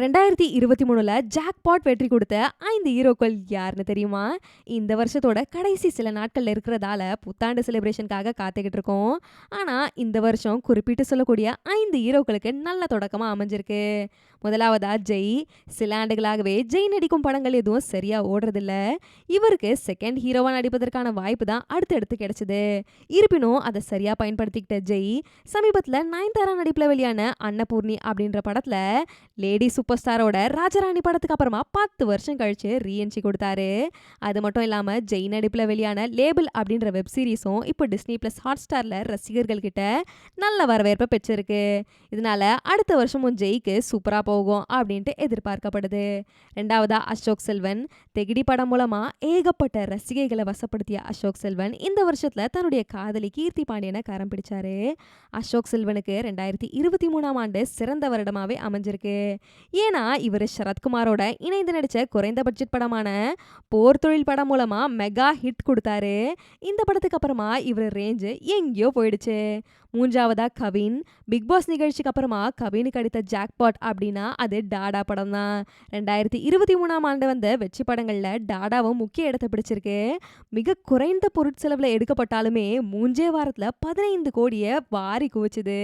ரெண்டாயிரத்தி இருபத்தி மூணுல ஜாக்பாட் வெற்றி கொடுத்த ஐந்து ஹீரோக்கள் யாருன்னு தெரியுமா? இந்த வருஷத்தோட கடைசி சில நாட்கள்ல இருக்கிறதால புத்தாண்டு செலிப்ரேஷனுக்காக காத்துக்கிட்டு இருக்கோம். ஆனா இந்த வருஷம் குறிப்பிட்டு சொல்லக்கூடிய ஐந்து ஹீரோக்களுக்கு நல்ல தொடக்கமா அமைஞ்சிருக்கு. முதலாவதா ஜெய். சில ஆண்டுகளாகவே ஜெய் நடிக்கும் படங்கள் எதுவும் சரியா ஓடுறதில்ல. இவருக்கு செகண்ட் ஹீரோவா நடிப்பதற்கான வாய்ப்பு தான் அடுத்தடுத்து கிடைச்சது. இருப்பினும் அதை சரியா பயன்படுத்திக்கிட்ட ஜெய் சமீபத்துல நயன்தாரா நடிப்புல வெளியான அன்னபூர்ணி அப்படின்ற படத்துல லேடி சூப்பர் ஸ்டாரோட ராஜராணி படத்துக்கு அப்புறமா பத்து வருஷம் கழிச்சு ரீஎன்ட்ரி கொடுத்தாரு. அது மட்டும் இல்லாம ஜெய் நடிப்புல வெளியான லேபிள் அப்படின்ற வெப் சீரிஸும் இப்போ டிஸ்னி பிளஸ் ஹாட் ஸ்டார்ல ரசிகர்கள் கிட்ட நல்ல வரவேற்பை பெற்றிருக்கு. இதனால அடுத்த வருஷமும் ஜெய்க்கு சூப்பரா போகும் அப்படின்ட்டு எதிர்பார்க்கப்படுது. ரெண்டாவதா அசோக் செல்வன். தெகிடி படம் மூலமா ஏகப்பட்ட ரசிகைகளை வசப்படுத்திய அசோக் செல்வன் இந்த வருஷத்துல தன்னுடைய காதலி கீர்த்தி பாண்டியனை கரம் பிடிச்சாரு. அசோக் செல்வனுக்கு ரெண்டாயிரத்தி இருபத்தி மூணாம் ஆண்டு சிறந்த வருடமாவே அமைஞ்சிருக்கு. ஏன்னா இவர் சரத்குமாரோட இணைந்து நடிச்ச குறைந்த பட்ஜெட் படமான போர் தொழில் படம் மூலமா மெகா ஹிட் கொடுத்தாரு. இந்த படத்துக்கு அப்புறமா இவர் ரேஞ்சு எங்கேயோ போயிடுச்சு. மூன்றாவதா கவின் பிக் பாஸ் நிகழ்ச்சிக்கு அப்புறமா கவினுக்கு அடித்த ஜாக்பாட் அப்படின்னா அது டாடா படம் தான். ரெண்டாயிரத்தி இருபத்தி மூணாம் ஆண்டு வந்த வெற்றி படங்களில் டாடாவும் முக்கிய இடத்தை பிடிச்சிருக்கு. மிக குறைந்த பொருட்செலவில் எடுக்கப்பட்டாலுமே மூஞ்சே வாரத்தில் பதினைந்து கோடியை வாரி குவிச்சுது.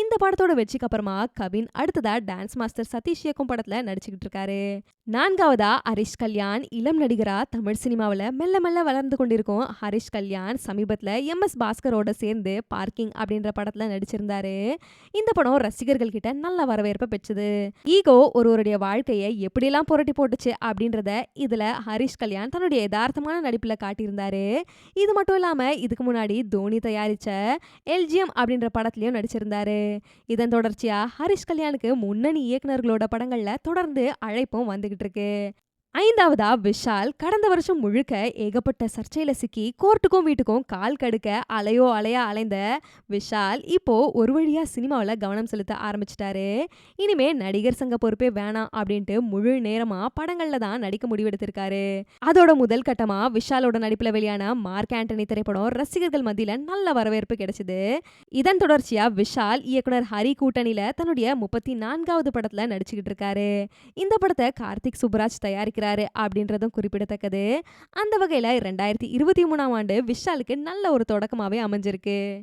இந்த படத்தோட வெற்றிக்கு அப்புறமா கவின் அடுத்ததா டான்ஸ் மாஸ்டர் சதீஷ் இயக்கும் படத்தில் நடிச்சுக்கிட்டு இருக்காரு நான்காவதா ஹரிஷ் கல்யாண் இளம் நடிகரா தமிழ் சினிமாவில் மெல்ல மெல்ல வளர்ந்து கொண்டிருக்கும் ஹரிஷ் கல்யாண் சமீபத்தில் எம் எஸ் பாஸ்கரோட சேர்ந்து பார்க்கிங் அப்படின்ற படத்தில் நடிச்சிருந்தாரு. இந்த படம் ரசிகர்கள் கிட்ட நல்ல வரவேற்பை பெற்றது. ஈகோ ஒருவருடைய வாழ்க்கையை எப்படியெல்லாம் புரட்டி போட்டுச்சு அப்படின்றத இதில் ஹரிஷ் கல்யாண் தன்னுடைய யதார்த்தமான நடிப்பில் காட்டியிருந்தாரு. இது மட்டும் இல்லாமல் இதுக்கு முன்னாடி தோனி தயாரித்த எல்ஜிஎம் அப்படின்ற படத்துலையும் நடிச்சிருந்தாரு. இதன் தொடர்ச்சியா ஹரிஷ் கல்யாணுக்கு முன்னணி இயக்குனர்களோட படங்கள்ல தொடர்ந்து அழைப்பும் வந்துகிட்டு இருக்கு. ஐந்தாவதா விஷால் கடந்த வருஷம் முழுக்க ஏகப்பட்ட சர்ச்சையில சிக்கி கோர்ட்டுக்கும் வீட்டுக்கும் கால் கடுக்க அலையோ அலையா அலைந்த விஷால் இப்போ ஒரு வழியா சினிமாவில் கவனம் செலுத்த ஆரம்பிச்சிட்டாரு. இனிமே நடிகர் சங்க பொறுப்பே வேணாம் அப்படின்ட்டு முழு நேரமா படங்கள்ல தான் நடிக்க முடிவெடுத்திருக்காரு. அதோட முதல் கட்டமா விஷாலோட நடிப்புல வெளியான மார்க் ஆண்டனி திரைப்படம் ரசிகர்கள் மத்தியில நல்ல வரவேற்பு கிடைச்சது. இதன் தொடர்ச்சியா விஷால் இயக்குனர் ஹரி கூட்டணியில தன்னுடைய முப்பத்தி நான்காவது படத்துல நடிச்சுக்கிட்டு இருக்காரு. இந்த படத்தை கார்த்திக் சுப்ராஜ் தயாரிக்கிறார். அப்படின்றதும் குறிப்பிடத்தக்கது. அந்த வகையில ரெண்டாயிரத்தி இருபத்தி மூணாம் ஆண்டு விஷாலுக்கு நல்ல ஒரு தொடக்கமாவே அமைஞ்சிருக்கு.